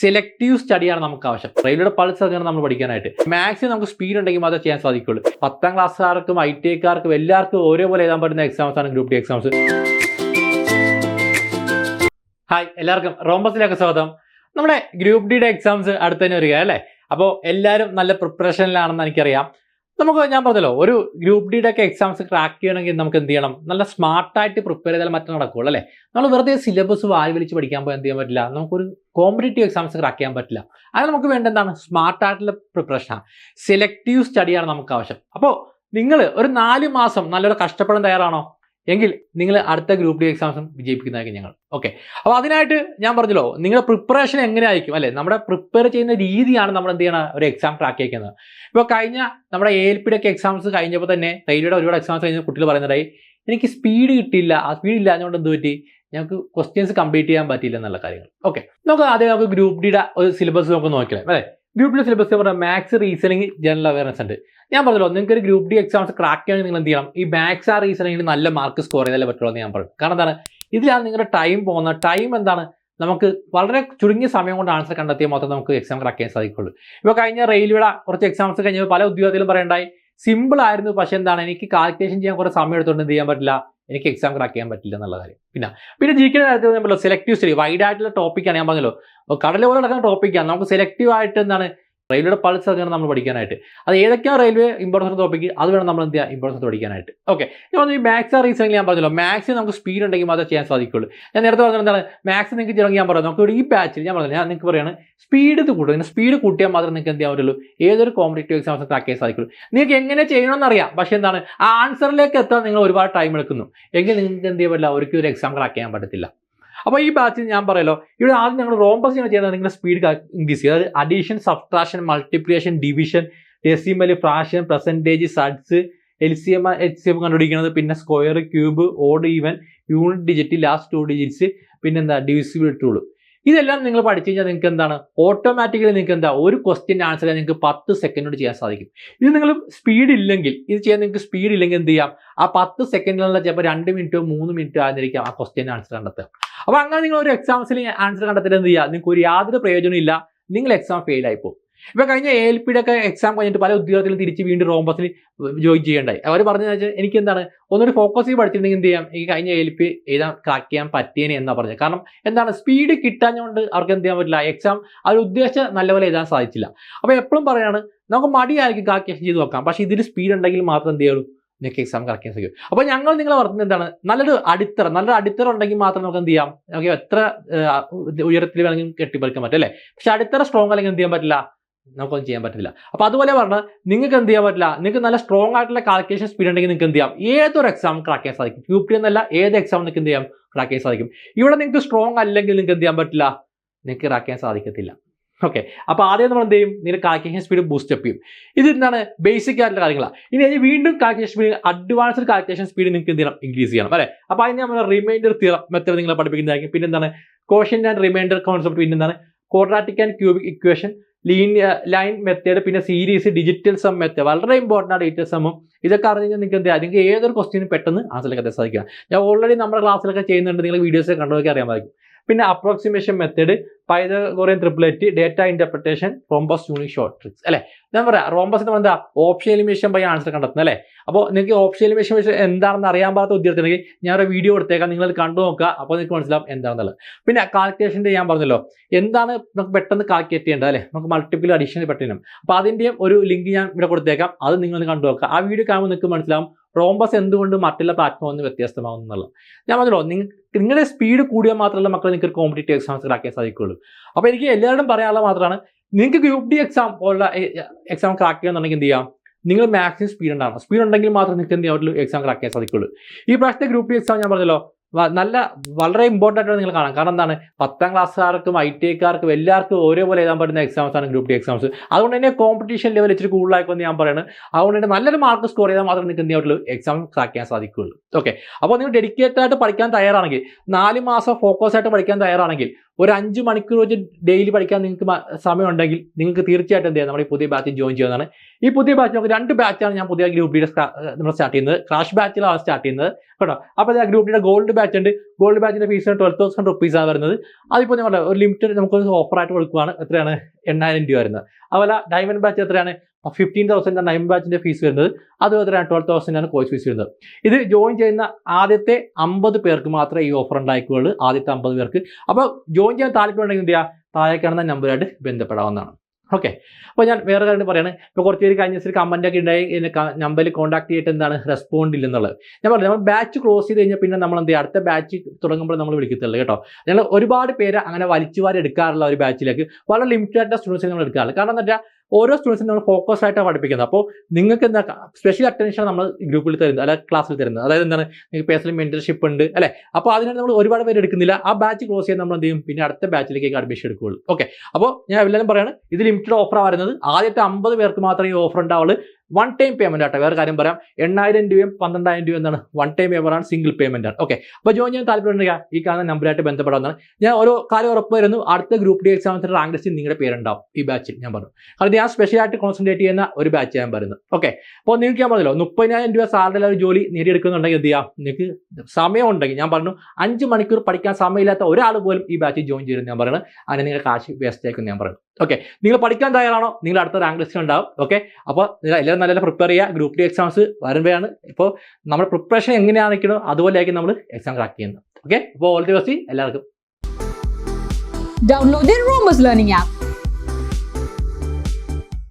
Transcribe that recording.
Selective സ്റ്റഡിയാണ് നമുക്ക് ആവശ്യം. റെയിൽവേയുടെ പൾസ് അതിനാണ് നമ്മൾ പഠിക്കാനായിട്ട്. മാക്സിമം നമുക്ക് സ്പീഡ് ഉണ്ടെങ്കിൽ മാത്രമേ ചെയ്യാൻ സാധിക്കുള്ളൂ. പത്താം ക്ലാസ്സുകാർക്കും ഐ ടി ഐക്കാർക്കും എല്ലാവർക്കും ഒരേപോലെ എഴുതാൻ പറ്റുന്ന എക്സാംസ് ആണ് ഗ്രൂപ്പ് ഡി എക്സാംസ് ഹായ് എല്ലാവർക്കും. റോംബസിലേക്ക് സ്വാഗതം. നമ്മുടെ ഗ്രൂപ്പ് ഡിയുടെ എക്സാംസ് അടുത്ത് തന്നെ വരിക അല്ലേ? അപ്പോൾ എല്ലാവരും നല്ല പ്രിപ്പറേഷനിലാണെന്ന് എനിക്കറിയാം. നമുക്ക് ഞാൻ പറഞ്ഞല്ലോ ഒരു ഗ്രൂപ്പ് ഡിയുടെ ഒക്കെ എക്സാംസ് ക്രാക്ക് ചെയ്യണമെങ്കിൽ നമുക്ക് എന്ത് ചെയ്യണം? നല്ല സ്മാർട്ടായിട്ട് പ്രിപ്പയർ ചെയ്താൽ മറ്റേ നടക്കുള്ളൂ അല്ലേ? നമ്മൾ വെറുതെ സിലബസ് വാരി വലിച്ച് പഠിക്കാൻ പോയി എന്ത് ചെയ്യാൻ പറ്റില്ല? നമുക്കൊരു കോമ്പറ്റേറ്റീവ് എക്സാംസ് ക്രാക്ക് ചെയ്യാൻ പറ്റില്ല. അത് നമുക്ക് വേണ്ട എന്താണ്? സ്മാർട്ടായിട്ടുള്ള പ്രിപ്പറേഷനാണ് സെലക്റ്റീവ് സ്റ്റഡിയാണ് നമുക്ക് ആവശ്യം. അപ്പോൾ നിങ്ങൾ ഒരു നാല് മാസം നല്ലൊരു കഷ്ടപ്പെടാൻ തയ്യാറാണോ? എങ്കിൽ നിങ്ങൾ അടുത്ത ഗ്രൂപ്പ് ഡി എക്സാംസും വിജയിപ്പിക്കുന്നതായിരിക്കും ഞങ്ങൾ. ഓക്കെ അപ്പോൾ അതിനായിട്ട് ഞാൻ പറഞ്ഞല്ലോ നിങ്ങളുടെ പ്രിപ്പറേഷൻ എങ്ങനെയായിരിക്കും? അല്ലേ? നമ്മുടെ പ്രിപ്പയർ ചെയ്യുന്ന രീതിയാണ് നമ്മൾ എന്ത് ചെയ്യണം? ഒരു എക്സാം ട്രാക്ക് ചെയ്യുന്നത് ഇപ്പോൾ കഴിഞ്ഞ നമ്മുടെ എ എൽ പിയുടെ ഒക്കെ എക്സാംസ് കഴിഞ്ഞപ്പോൾ തന്നെ റെയിൽവേയുടെ ഒരുപാട് എക്സാംസ് കഴിഞ്ഞ കുട്ടികൾ പറയുന്നതായി എനിക്ക് സ്പീഡ് കിട്ടിയില്ല. ആ സ്പീഡ് ഇല്ലാഞ്ഞുകൊണ്ട് എന്ത് പറ്റി? ഞങ്ങൾക്ക് ക്വസ്റ്റ്യൻസ് കംപ്ലീറ്റ് ചെയ്യാൻ പറ്റിയില്ല എന്നുള്ള കാര്യങ്ങൾ. ഓക്കെ നമുക്ക് ആദ്യം നമുക്ക് ഗ്രൂപ്പ് ഡിയുടെ ഒരു സിലബസ് നമുക്ക് നോക്കിയാൽ അല്ലേ? ഗ്രൂപ്പ് ഡി സിലബസ് പറഞ്ഞാൽ മാത്സ് റീസണിങ് ജനറൽ അവയർനെസ് ഉണ്ട്. ഞാൻ പറഞ്ഞല്ലോ നിങ്ങൾക്ക് ഒരു ഗ്രൂപ്പ് ഡി എക്സാംസ് ക്രാക്ക് ചെയ്യണമെങ്കിൽ നിങ്ങൾ എന്ത് ചെയ്യണം? ഈ മാത്സ് ആ റീസണിങ്ങിൽ നല്ല മാർക്ക് സ്കോർ ചെയ്താലേ പറ്റുള്ളൂ എന്ന് ഞാൻ പറയും കാരണം എന്താണ്? ഇതിലാണ് നിങ്ങളുടെ ടൈം പോകുന്നത്. ടൈം എന്താണ്? നമുക്ക് വളരെ ചുരുങ്ങിയ സമയം കൊണ്ട് ആൻസർ കണ്ടെത്തിയാൽ മാത്രമേ നമുക്ക് എക്സാം ക്രാക്ക് ചെയ്യാൻ സാധിക്കുള്ളൂ ഇപ്പോൾ കഴിഞ്ഞ റെയിൽവേയുടെ കുറച്ച് എക്സാംസ് കഴിഞ്ഞപ്പോൾ പല ഉദ്യോഗത്തിലും പറയണ്ടായി സിമ്പിൾ ആയിരുന്നു പക്ഷേ എന്താണ്? എനിക്ക് കാൽക്കുലേഷൻ ചെയ്യാൻ കുറേ സമയം എടുത്തുകൊണ്ട് എന്ത് ചെയ്യാൻ പറ്റില്ല? എനിക്ക് എക്സാം ക്രാക്ക് ചെയ്യാൻ പറ്റില്ല എന്നുള്ള കാര്യം. പിന്നെ പിന്നെ ജി കെ കാര്യത്തിൽ പറഞ്ഞല്ലോ സെലക്റ്റീവ് സ്റ്റഡി വൈഡ് ആയിട്ടുള്ള ടോപ്പിക്കാണ് ഞാൻ പറഞ്ഞല്ലോ കടല പോലെ നടക്കുന്ന ടോപ്പിക്കാണ് നമുക്ക് സെലക്റ്റീവ് ആയിട്ട് എന്താണ് റെയിൽവേയുടെ പൾസ് അറിയണം നമ്മൾ പഠിക്കാനായിട്ട്. അത് ഏതൊക്കെയാണ് റെയിൽവേ ഇമ്പോർട്ടൻസ് ടോപ്പിക് അത് വേണം നമ്മൾ എന്ത് ഇമ്പോർട്ടൻസ് പഠിക്കാനായിട്ട്. ഓക്കെ പറഞ്ഞു ഈ മാത്സ് റീസണിൽ ഞാൻ പറഞ്ഞല്ലോ. മാത്സ് നമുക്ക് സ്പീഡ് ഉണ്ടെങ്കിൽ മാത്രമേ ചെയ്യാൻ സാധിക്കുള്ളൂ. ഞാൻ നേരത്തെ പറഞ്ഞത് എന്താണ്? മാത്സ് നിങ്ങൾക്ക് ചെയ്യണമെങ്കിൽ ഞാൻ പറയാം. നമുക്ക് ഇവിടെ ഈ ബാച്ചിൽ ഞാൻ പറഞ്ഞു ഞാൻ നിങ്ങൾക്ക് പറയുകയാണ് സ്പീഡ് ഇത് പിന്നെ സ്പീഡ് കൂട്ടിയാൽ മാത്രമേ നിങ്ങൾക്ക് എന്ത് ചെയ്യാൻ പറ്റുള്ളൂ? ഏതൊരു കോമ്പറ്റേറ്റീവ് എക്സാംസ് ക്രാക്ക് ചെയ്യാൻ സാധിക്കുള്ളൂ. നിങ്ങൾക്ക് എങ്ങനെ ചെയ്യണമെന്ന് അറിയാം. പക്ഷേ എന്താണ്? ആ ആൻസറിലേക്ക് എത്താൻ നിങ്ങൾ ഒരുപാട് ടൈം എടുക്കുന്നു. എങ്കിൽ നിങ്ങൾക്ക് എന്ത് ചെയ്യാൻ പറ്റില്ല? ഒരിക്കലും ഒരു എക്സാം ക്രാക്ക് ചെയ്യാൻ പറ്റത്തില്ല. അപ്പോൾ ഈ ബാച്ചിൽ ഞാൻ പറയല്ലോ ഇവിടെ ആദ്യം ഞങ്ങൾ റോംബസ് ഞങ്ങൾ ചെയ്യുന്നത് നിങ്ങളുടെ സ്പീഡ് ഇൻക്രീസ് ചെയ്യുക. അതായത് addition subtraction multiplication division decimal fraction percentage surds L C M H C M കണ്ടുപിടിക്കുന്നത് പിന്നെ square cube odd even unit digit last two digits പിന്നെ എന്താ ഡിവിസിബിൾ ടൂൾ ഇതെല്ലാം നിങ്ങൾ പഠിച്ചു കഴിഞ്ഞാൽ നിങ്ങൾക്ക് എന്താണ്? ഓട്ടോമാറ്റിക്കലി നിങ്ങൾക്ക് എന്താ ഒരു ക്വസ്റ്റ്യൻ ആൻസർ നിങ്ങൾക്ക് പത്ത് സെക്കൻഡ് കൊണ്ട് ചെയ്യാൻ സാധിക്കും. ഇത് നിങ്ങൾ സ്പീഡ് ഇല്ലെങ്കിൽ ഇത് ചെയ്യാൻ നിങ്ങൾക്ക് സ്പീഡ് ഇല്ലെങ്കിൽ എന്ത് ചെയ്യാം? ആ പത്ത് സെക്കൻഡിലുള്ള ചിലപ്പോൾ രണ്ട് മിനിറ്റോ മൂന്ന് മിനിറ്റോ ആയിരിക്കാം ആ ക്വസ്റ്റ്യൻ ആൻസർ കണ്ടെത്തുക. അപ്പോൾ അങ്ങനെ നിങ്ങൾ ഒരു എക്സാംസിൽ ആൻസർ കണ്ടെത്തി എന്ത് ചെയ്യുക? നിങ്ങൾക്ക് ഒരു യാതൊരു പ്രയോജനം ഇല്ല. നിങ്ങൾ എക്സാം ഫെയിൽ ആയി പോകും. ഇപ്പൊ കഴിഞ്ഞ എൽ പിയുടെ ഒക്കെ എക്സാം കഴിഞ്ഞിട്ട് പല ഉദ്യോഗത്തിലും തിരിച്ച് വീണ്ടും റോംബസിൽ ജോയിൻ ചെയ്യേണ്ടായി അവർ പറഞ്ഞു വെച്ചാൽ എനിക്ക് എന്താണ് ഒന്നുകൂടി ഫോക്കസ് ചെയ്ത് പഠിച്ചിട്ടുണ്ടെങ്കിൽ എന്ത് ചെയ്യാം? ഈ കഴിഞ്ഞ എൽ പി എഴുതാൻ ക്രാക്ക് ചെയ്യാൻ പറ്റിയേനെ എന്നാ പറഞ്ഞത്. കാരണം എന്താണ്? സ്പീഡ് കിട്ടാഞ്ഞുകൊണ്ട് അവർക്ക് എന്ത് ചെയ്യാൻ പറ്റില്ല. എക്സാം അവർ ഉദ്ദേശിച്ച നല്ലപോലെ എഴുതാൻ സാധിച്ചില്ല. അപ്പോൾ എപ്പോഴും പറയാണ് നമുക്ക് മടിയായിരിക്കും കാക്കിയേഷൻ ചെയ്ത് നോക്കാം പക്ഷേ ഇതിന് സ്പീഡ് ഉണ്ടെങ്കിൽ മാത്രം എന്ത് ചെയ്യുള്ളൂ നിങ്ങൾക്ക് എക്സാം ചെയ്യാൻ സാധിക്കും. അപ്പോൾ ഞങ്ങൾ നിങ്ങളെ പറഞ്ഞത് എന്താണ്? നല്ലൊരു അടിത്തറ നല്ലൊരു അടിത്തറ ഉണ്ടെങ്കിൽ മാത്രം നമുക്ക് എന്ത് ചെയ്യാം? നമുക്ക് എത്ര ഉയരത്തിൽ വേണമെങ്കിലും കെട്ടിപ്പറിക്കാൻ പറ്റും അല്ലേ? പക്ഷെ അടിത്തറ സ്ട്രോങ് അല്ലെങ്കിൽ എന്ത് ചെയ്യാൻ പറ്റില്ല? നമുക്കൊന്നും ചെയ്യാൻ പറ്റില്ല അപ്പോൾ അതുപോലെ പറഞ്ഞാൽ നിങ്ങൾക്ക് എന്ത് ചെയ്യാൻ പറ്റില്ല? നിങ്ങൾക്ക് നല്ല സ്ട്രോങ് ആയിട്ടുള്ള കാൽക്കുലേഷൻ സ്പീഡ് ഉണ്ടെങ്കിൽ നിങ്ങൾക്ക് എന്ത് ചെയ്യാം? ഏതൊരു എക്സാം ക്രാക്ക് ചെയ്യാൻ സാധിക്കും? യു പി എന്നല്ല ഏത് എക്സാം നിങ്ങൾക്ക് എന്ത് ചെയ്യാം? ക്രാക്ക് ചെയ്യാൻ സാധിക്കും. ഇവിടെ നിങ്ങൾക്ക് സ്ട്രോങ് അല്ലെങ്കിൽ നിങ്ങൾക്ക് എന്ത് ചെയ്യാൻ പറ്റില്ല? നിങ്ങൾക്ക് ക്രാക്ക് ചെയ്യാൻ സാധിക്കത്തില്ല. ഓക്കെ അപ്പോൾ ആദ്യം നമ്മൾ എന്ത് ചെയ്യും? നിങ്ങൾ കാൽക്കുലേഷൻ സ്പീഡ് ബൂസ്റ്റ് അപ്പ് ചെയ്യും. ഇത് എന്താണ്? ബേസിക് ആയിട്ടുള്ള കാര്യങ്ങളാണ് ഇനി അതിന് വീണ്ടും calculation speed advanced calculation speed നിങ്ങൾക്ക് എന്ത് ചെയ്യണം? ഇൻക്രീസ് ചെയ്യണം. അല്ലേ? അപ്പോൾ അതിന് നമ്മൾ റിമൈൻഡർ തിയറം മെത്തേഡ് നിങ്ങളെ പഠിപ്പിക്കുന്നതായിരിക്കും. പിന്നെ എന്താണ്? കോഷൻ ആൻഡ് റിമൈൻഡർ കോൺസെപ്റ്റ് പിന്നെ എന്താണ്? Quadratic and cubic equation lean line method പിന്നെ സീരീസ് ഡിജിറ്റൽ സം മെത്തേഡ് വളരെ ഇമ്പോർട്ടന്റ് ആണ് ഡിജിറ്റൽ സമ്മും ഇതൊക്കെ അറിഞ്ഞ് കഴിഞ്ഞാൽ നിങ്ങൾക്ക് എന്ത് നിങ്ങൾക്ക് ഏതൊരു ക്വസ്റ്റിനും പെട്ടെന്ന് ആൻസറിലേക്ക് എത്താൻ സാധിക്കുക ഞാൻ ഓൾറെഡി നമ്മുടെ ക്ലാസ്സിലൊക്കെ ചെയ്യുന്നുണ്ട്. നിങ്ങൾ വീഡിയോസ് കണ്ടതൊക്കെ അറിയാൻ സാധിക്കും. പിന്നെ approximation method Pythagorean triplet data interpretation rhombus unique short tricks അല്ലേ? ഞാൻ പറയാം റോംബസ് എന്ന് എന്താ? ഓപ്ഷൻ എലിമിനേഷൻ ബൈ ആൻസർ കണ്ടെത്തുന്നത് അല്ലേ? അപ്പോൾ നിങ്ങൾക്ക് ഓപ്ഷൻ എലിമിനേഷൻ എന്താണെന്ന് അറിയാൻ പാടാത്ത ഉദ്യോഗത്തിനെങ്കിൽ ഞാൻ ഒരു വീഡിയോ എടുത്തേക്കാം നിങ്ങൾ കണ്ടു നോക്കുക അപ്പോൾ നിങ്ങൾക്ക് മനസ്സിലാവും എന്താണെന്നുള്ളത്. പിന്നെ കാൽക്കുലേഷന്റെ ഞാൻ പറഞ്ഞല്ലോ എന്താണ് നമുക്ക് പെട്ടെന്ന് കാൽക്കുലേറ്റ് ചെയ്യേണ്ടത് അല്ലേ? നമുക്ക് മൾട്ടിപ്പിൾ അഡീഷൻ പെട്ടെന്ന് അപ്പോൾ അതിന്റെയും ഒരു ലിങ്ക് ഞാൻ ഇവിടെ കൊടുത്തേക്കാം അത് നിങ്ങൾ കണ്ടു നോക്കുക. ആ വീഡിയോ കാണുമ്പോൾ നിങ്ങൾക്ക് മനസ്സിലാവും റോംബസ് എന്തുകൊണ്ട് മറ്റുള്ള പ്ലാറ്റ്ഫോമിൽ നിന്ന് വ്യത്യസ്തമാകും എന്നുള്ളത്. ഞാൻ പറഞ്ഞല്ലോ നിങ്ങൾക്ക് നിങ്ങളുടെ സ്പീഡ് കൂടിയാൽ മാത്രമല്ല മക്കളെ നിങ്ങൾക്ക് കോമ്പറ്റേറ്റീവ് എക്സാംസ് ക്രാക്കാൻ സാധിക്കുള്ളൂ അപ്പോൾ എനിക്ക് എല്ലാവരും പറയാനുള്ള മാത്രമാണ് നിങ്ങൾക്ക് ഗ്രൂപ്പ് ഡി എക്സാം പോലുള്ള എക്സാം ക്രാക്ക് ചെയ്യുന്നുണ്ടെങ്കിൽ എന്ത് ചെയ്യാം? നിങ്ങൾ മാക്സിമം സ്പീഡ് ഉണ്ടാകണം സ്പീഡ് ഉണ്ടെങ്കിൽ മാത്രമേ നിങ്ങൾക്ക് എന്ത് ചെയ്യാൻ ഒരു എക്സാം ക്രാക്ക് ചെയ്യാൻ സാധിക്കുള്ളൂ ഈ പ്രാവശ്യത്തെ ഗ്രൂപ്പ് ഡി എക്സാം ഞാൻ പറഞ്ഞല്ലോ നല്ല വളരെ ഇമ്പോർട്ടന്റ് ആയിട്ട് നിങ്ങൾ കാണാം. കാരണം എന്താണ്? പത്താം ക്ലാസ്സുകാർക്കും ഐ ടി ഐക്കാർക്കും എല്ലാവർക്കും ഒരേപോലെ എഴുതാൻ പറ്റുന്ന എക്സാംസ് ആണ് ഗ്രൂപ്പ് ഡി എക്സാംസ് അതുകൊണ്ട് തന്നെ കോമ്പറ്റീഷൻ ലെവൽ ഇച്ചിരി കൂടുതലായിക്കോന്ന് ഞാൻ പറയുന്നത് അതുകൊണ്ട് തന്നെ നല്ലൊരു മാർക്ക് സ്കോർ ചെയ്താൽ മാത്രമേ നിങ്ങൾക്ക് എന്ത് ചെയ്യാൻ എക്സാം ക്രാക്ക് ചെയ്യാൻ സാധിക്കുകയുള്ളൂ. ഓക്കെ അപ്പോൾ നിങ്ങൾ ഡെഡിക്കേറ്റഡ് ആയിട്ട് പഠിക്കാൻ തയ്യാറാണെങ്കിൽ നാല് മാസം ഫോക്കസ് ആയിട്ട് പഠിക്കാൻ തയ്യാറാണെങ്കിൽ ഒരു അഞ്ച് മണിക്കൂർ വെച്ച് ഡെയിലി പഠിക്കാൻ നിങ്ങൾക്ക് സമയം ഉണ്ടെങ്കിൽ നിങ്ങൾക്ക് തീർച്ചയായിട്ടും എന്ത് ചെയ്യാം? നമ്മുടെ ഈ പുതിയ ബാച്ചിൽ ജോയിൻ ചെയ്യുന്നതാണ്. ഈ പുതിയ ബാച്ച് നമുക്ക് രണ്ട് ബാച്ചാണ് ഞാൻ പുതിയ ഗ്രൂപ്പ് ഡിയുടെ നമ്മൾ സ്റ്റാർട്ട് ചെയ്യുന്നത്. ക്രാഷ് ബാച്ചിലാണ് സ്റ്റാർട്ട് ചെയ്യുന്നത്. കേട്ടോ? അപ്പോൾ ഗ്രൂപ്പ് ഡിയുടെ ഗോൾഡ് ബാച്ച് ഉണ്ട്. ഗോൾഡ് ബാച്ചിന്റെ ഫീസ് ട്വൽവ് തൗസൻഡ് റുപ്പീസ് ആണ് വരുന്നത്. അതിപ്പോൾ ഞാൻ പറഞ്ഞത് ഒരു ലിമിറ്റഡ് നമുക്ക് ഓഫറായിട്ട് കൊടുക്കുകയാണ് എത്രയാണ്? എണ്ണായിരം രൂപ വരുന്നത്. അതുപോലെ ഡയമണ്ട് ബാച്ച് എത്രയാണ്? ഫിഫ്റ്റീൻ തൗസൻഡ് ഡയമണ്ട് ബാച്ചിന്റെ ഫീസ് വരുന്നത്. അത് എത്രയാണ്? ട്വൽവ് തൗസൻഡ് ആണ് കോഴ്സ് ഫീസ് വരുന്നത്. ഇത് ജോയിൻ ചെയ്യുന്ന ആദ്യത്തെ അമ്പത് പേർക്ക് മാത്രമേ ഈ ഓഫർ ഉണ്ടായിക്കുള്ളൂ ആദ്യത്തെ അമ്പത് പേർക്ക്. അപ്പോൾ ജോയിൻ ചെയ്യാൻ താല്പര്യം ഉണ്ടെങ്കിൽ എന്ത് ചെയ്യുക? താഴെ കാണുന്ന നമ്പറായിട്ട് ബന്ധപ്പെടാവുന്നതാണ്. ഓക്കെ അപ്പോൾ ഞാൻ വേറെ കാര്യം പറയുകയാണ് ഇപ്പോൾ കുറച്ച് പേര് കഴിഞ്ഞ ദിവസം കമന്റ് ഒക്കെ ഉണ്ടായി. നമ്പറിൽ കോൺടാക്ട് ചെയ്തിട്ട് എന്താണ് റെസ്പോണ്ട് ഇല്ലെന്നുള്ളത്. ഞാൻ പറഞ്ഞു നമ്മൾ ബാച്ച് ക്ലോസ് ചെയ്ത് കഴിഞ്ഞാൽ പിന്നെ നമ്മൾ എന്ത് അടുത്ത ബാച്ച് തുടങ്ങുമ്പോൾ നമ്മൾ വിളിക്കത്തുള്ളൂ കേട്ടോ. ഞങ്ങൾ ഒരുപാട് പേര് അങ്ങനെ വലിച്ചുവാരി എടുക്കാറുള്ള ഒരു ബാച്ചിലേക്ക് വളരെ ലിമിറ്റഡ് ആയിട്ടുള്ള നമ്മൾ എടുക്കാറുള്ളത് കാരണം എന്താ ഓരോ സ്റ്റുഡൻസിനും നമ്മൾ ഫോക്കസ് ആയിട്ടാണ് പഠിപ്പിക്കുന്നത്. അപ്പോൾ നിങ്ങൾക്ക് എന്താ സ്പെഷ്യൽ അറ്റൻഷൻ നമ്മൾ ഗ്രൂപ്പിൽ തരുന്നത് അല്ലെങ്കിൽ ക്ലാസ്സിൽ തരുന്നത്. അതായത് എന്താണ് നിങ്ങൾക്ക് പേഴ്സണൽ മെന്റർഷിപ്പ് ഉണ്ട് അല്ലേ? അപ്പോൾ അതിനാണ് നമ്മൾ ഒരുപാട് പേര് എടുക്കുന്നില്ല. ആ ബാച്ച് ക്ലോസ് ചെയ്യാൻ നമ്മൾ എന്ത് ചെയ്യും? പിന്നെ അടുത്ത ബാച്ചിലേക്ക് അഡ്മിഷൻ എടുക്കുകയുള്ളൂ. ഓക്കെ അപ്പോൾ ഞാൻ എല്ലാവരും പറയുന്നത് ഇത് ലിമിറ്റഡ് ഓഫറാണ് വരുന്നത് ആദ്യത്തെ അമ്പത് പേർക്ക് മാത്രമേ ഈ ഓഫർ ഉണ്ടാവുള്ളൂ. വൺ ടൈം പേയ്മെന്റ് ആട്ടെ. വേറെ കാര്യം പറയാം. എണ്ണായിരം രൂപയും പന്ത്രണ്ടായിരം രൂപ എന്താണ് വൺ ടൈം പേയ്മെന്റ് ആണ് സിംഗിൾ പേയ്മെന്റ് ആണ്. ഓക്കെ അപ്പോൾ ജോയിൻ ചെയ്യാൻ താല്പര്യമുണ്ടെങ്കിൽ ഈ കാണുന്ന നമ്പറായിട്ട് ബന്ധപ്പെടാവുന്നതാണ്. ഞാൻ ഓരോ കാര്യം ഉറപ്പ് വരുന്നു അടുത്ത ഗ്രൂപ്പ് ഡി എക്സാമിന് റാങ്ക് ലിസ്റ്റിൽ നിങ്ങളുടെ പേരുണ്ടാവും. ഈ ബാച്ചിൽ ഞാൻ പറഞ്ഞു. കാരണം ഞാൻ സ്പെഷ്യലായിട്ട് കോൺസെൻട്രേറ്റ് ചെയ്യുന്ന ഒരു ബാച്ച് ഞാൻ പറയുന്നത് ഓക്കെ അപ്പോൾ നിങ്ങൾക്ക് ഞാൻ പറഞ്ഞല്ലോ മുപ്പതിനായിരം രൂപ സാലറി ഒരു ജോലി നേടിയെടുക്കുന്നുണ്ടെങ്കിൽ എന്ത് ചെയ്യാം? നിങ്ങൾക്ക് സമയം ഉണ്ടെങ്കിൽ ഞാൻ പറഞ്ഞു അഞ്ച് മണിക്കൂർ പഠിക്കാൻ സമയമില്ലാത്ത ഒരാൾ പോലും ഈ ബാച്ച് ജോയിൻ ചെയ്യുന്നത് ഞാൻ പറയുന്നത് അതിന് നിങ്ങൾ കാശ് വേസ്റ്റ് ആയിരിക്കും ഞാൻ പറയുന്നത് ഓക്കെ നിങ്ങൾ പഠിക്കാൻ തയ്യാറാണോ? നിങ്ങൾ അടുത്ത റാങ്ക് ലിസ്റ്റ് ഉണ്ടാവും. ഓക്കെ അപ്പോൾ നിങ്ങൾ എല്ലാവരും നല്ല പ്രിപ്പയർ ചെയ്യുക. ഗ്രൂപ്പ് ഡി എക്സാംസ് വരുമ്പോഴാണ് ഇപ്പോൾ നമ്മുടെ പ്രിപ്പറേഷൻ എങ്ങനെയാണെങ്കിലോ അതുപോലെയായിരിക്കും നമ്മൾ എക്സാം ക്രാക്ക് ചെയ്യുന്നത്. ഓക്കെ അപ്പോൾ ഓൾ ദി ബെസ്റ്റ് എല്ലാവർക്കും. Download Romus Learning app.